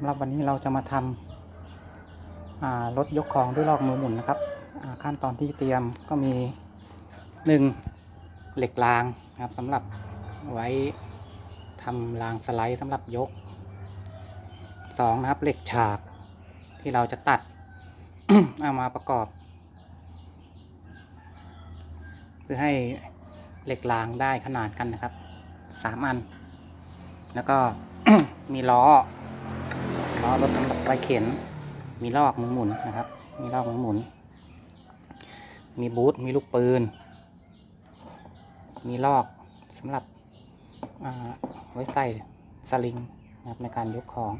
ำหรับวันนี้เราจะมาทำรถยกของด้วยลอกมือหมุนนะครับขั้นตอนที่เตรียมก็มี 1. เหล็กรางนะครับสำหรับไว้ทำรางสไลด์สำหรับยก 2. นะครับเหล็กฉากที่เราจะตัด เอามาประกอบ เพื่อให้เหล็กรางได้ขนาดกันนะครับ 3 อัน แล้วก็มีล้อ ล้อรถสำหรับไปเข็น มีลอกมือหมุนนะครับ มีลอกมือหมุน มีบูทมีลูกปืน มีลอกสำหรับอ่าไว้ใส่สลิงนะครับในการยกของ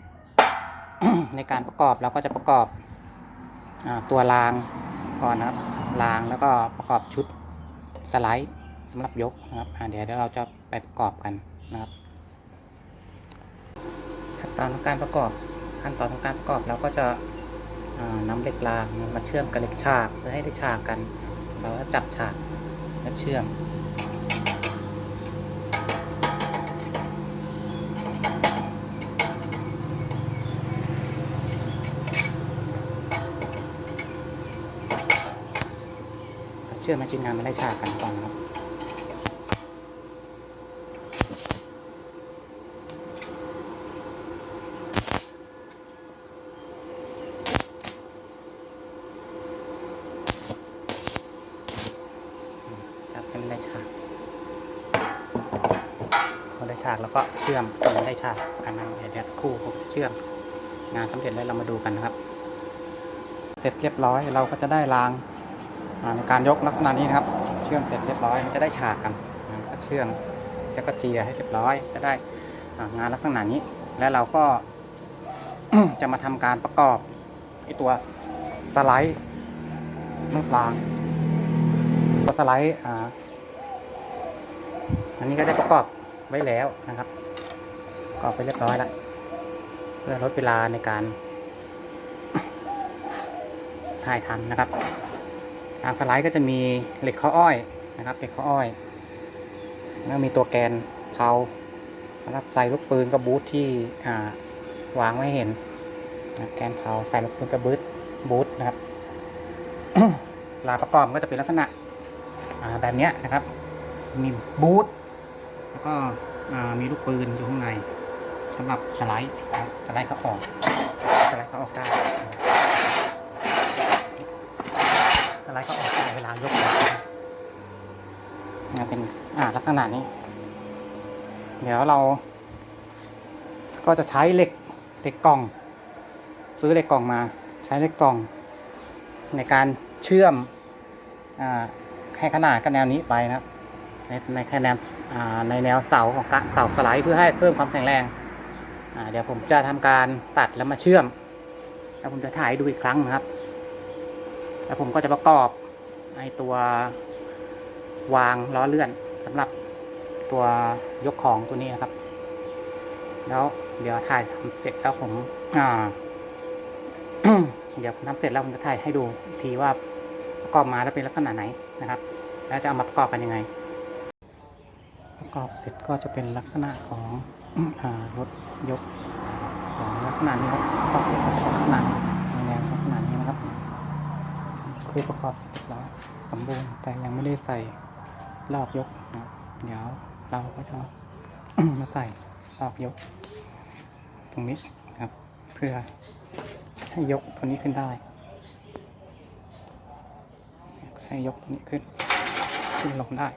ในการประกอบเราก็จะประกอบอตัวรางก่อนนะครับรางแล้วก็ประกอบชุดสไลด์สำหรับยกนะครับเดี๋ยวเดี๋ยวเราจะไปประกอบกันนะครับขั้นตอนของการประกอบ ขั้นตอนของการประกอบเราก็จะอ่านำเหล็กรางมาเชื่อมกับเหล็กฉากเพื่อให้ได้ฉากกัน เราก็จับฉากแล้วเชื่อมเชื่อมมาชิ้นงานมาได้ฉากกันก่อนครับเป็นได้ฉากพอได้ ฉากแล้วก็เชื่อมเป็นได้ฉากกันนะเดี๋ยวเดี๋ยวคู่ผมจะเชื่อม งานสำเร็จแล้วเรามาดูกันนะครับ เสร็จเรียบร้อยเราก็จะได้รางในการยกลักษณะนี้นะครับ เชื่อมเสร็จเรียบร้อยมันจะได้ฉากกันก็เชื่อมแล้วก็เจียให้เรียบร้อย จะได้งานลักษณะนี้ แล้วเราก็จะมาทำการประกอบไอตัวสไลด์รูปรางตัวสไลด์อ่าอันนี้ก็ได้ประกอบ ไว้แล้วนะครับประกอบไปเรียบร้อยแล้วเพื่อลดเวลาในการถ่ายทำนะครับทางสไลด์ก็จะมีเหล็กข้ออ้อยนะครับเหล็กข้ออ้อยแล้วมีตัวแกนเพาสำหรับใส่ลูกปืนกับบูทที่อ่าวางไว้เห็นแกนเพาใส่ลูกปืนกับบูทบูทนะครับลาประกอบก็จะเป็นลักษณะอ่าแบบนี้นะครับ จะมีบูท แล้วก็มีลูกปืนอยู่ข้างในสำหรับสไลด์นะสไลด์เขาออกสไลด์เขาออกได้สไลด์เขาออกได้เวลายกนะเป็นอ่าลักษณะนี้ เดี๋ยวเรา ก็จะใช้เหล็กเหล็กกล่อง ซื้อเหล็กกล่องมา ใช้เหล็กกล่อง ในการเชื่อมอ่าให้ขนาดกับแนวนี้ไปนะครับ ในในแค่แนวในแนวเสาของเสาสไลด์เพื่อให้เพิ่มความแข็งแรงเดี๋ยวผมจะทำการตัดแล้วมาเชื่อม แล้วผมจะถ่ายดูอีกครั้งนะครับ แล้วผมก็จะประกอบไอตัววางล้อเลื่อนสำหรับตัวยกของตัวนี้นะครับ แล้วเดี๋ยวถ่ายทำเสร็จแล้วผมอ่าเดี๋ยวผมทำเสร็จแล้วผมจะถ่ายให้ดูทีว่าประกอบมาแล้วเป็นลักษณะไหนนะครับ แล้วจะเอามาประกอบกันยังไง ประกอบเสร็จก็จะเป็นลักษณะของอารถยกของลักษณะนี้ครับประกอบลักษณะแนวลักษณะนี้นะครับ คือประกอบเสร็จเรียบร้อยสมบูรณ์แต่ยังไม่ได้ใส่ลอกยกนะเดี๋ยวเราก็จะมาใส่ลอกยก ตรงนี้ครับ เพื่อให้ยกตัวนี้ขึ้นได้ ให้ยกตัวนี้ขึ้นขึ้นลงได้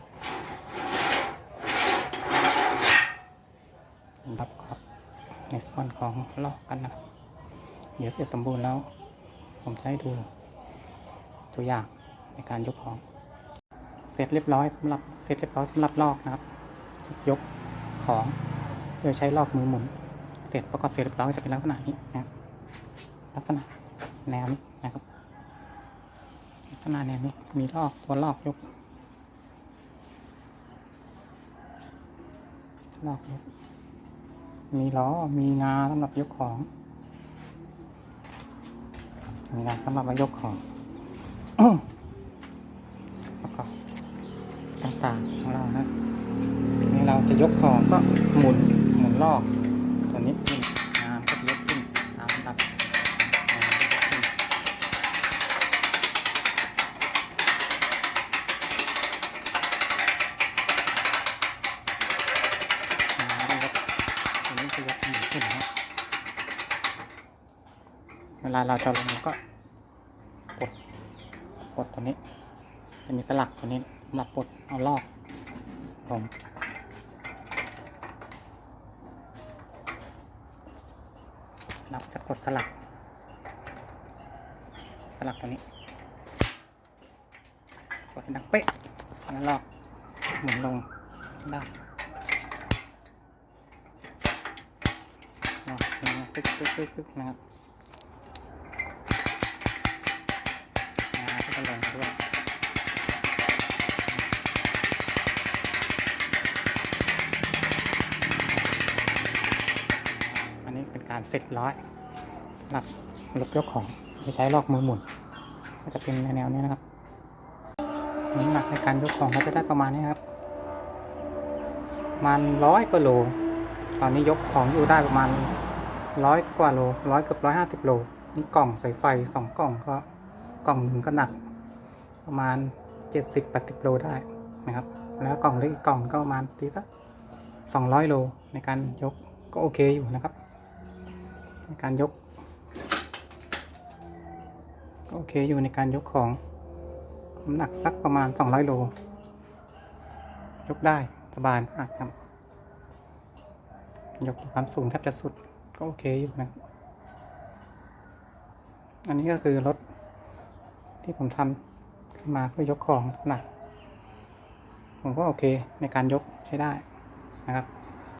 รับครับในส่วนของลอกกันนะครับ เดี๋ยวเสร็จสมบูรณ์แล้ว ผมจะให้ดูตัวอย่างในการยกของ เสร็จเรียบร้อยสำหรับเสร็จเรียบร้อยสำหรับลอกนะครับ ยกของโดยใช้ลอกมือหมุน เสร็จประกอบเสร็จเรียบร้อยจะเป็นลักษณะนี้นะครับลักษณะแนวนี้นะครับลักษณะแนวนี้มีลอกตัวลอกยกลอกยก มีล้อ มีงาสำหรับยกของ มีงาสำหรับมายกของแล้วก็ต่างๆของเรานะนี่เราจะยกของก็หมุนหมุนลอกตัวนี้ นี่คืยักษ์หขึ้นนะเวลาเราจะลงเราก็กดกดตัวนี้ จะมีสลักตัวนี้สำหรับปลดเอาลอกลงเราจะกดสลัก สลักตัวนี้ กดให้ดังเป๊ะแล้วลอกหมุนลงได้ ลอกลงปึ๊กปึ๊กปึ๊กปึ๊กนะครับอ่าก็จะลงด้วยอันนี้เป็นการเสร็จร้อยสำหรับรถยกของไม่ใช้ลอกมือหมุน ก็จะเป็นแนวๆนี้นะครับน้ำหนักในการยกของก็จะได้ประมาณนี้ครับประมาณร้อยกว่าโลตอนนี้ยกของอยู่ได้ประมาณ ร้อยกว่าโลร้อยเกือบร้อยห้าสิบโลนี่กล่องใส่ไฟสองกล่องก็กล่องหนึ่งก็หนัก ประมาณเจ็ดสิบแปดสิบโลได้นะครับ แล้วกล่องเล็กอีกกล่องก็ประมาณตีสักสองร้อยโลในการยกก็โอเคอยู่นะครับ ในการยกก็โอเคอยู่ในการยกของน้ำหนักสักประมาณ200โล ยกได้สบายมากครับยกความสูงแทบจะสุด ก็โอเคอยู่นะ อันนี้ก็คือรถที่ผมทำขึ้นมาเพื่อยกของหนัก ผมก็โอเคในการยกใช้ได้นะครับ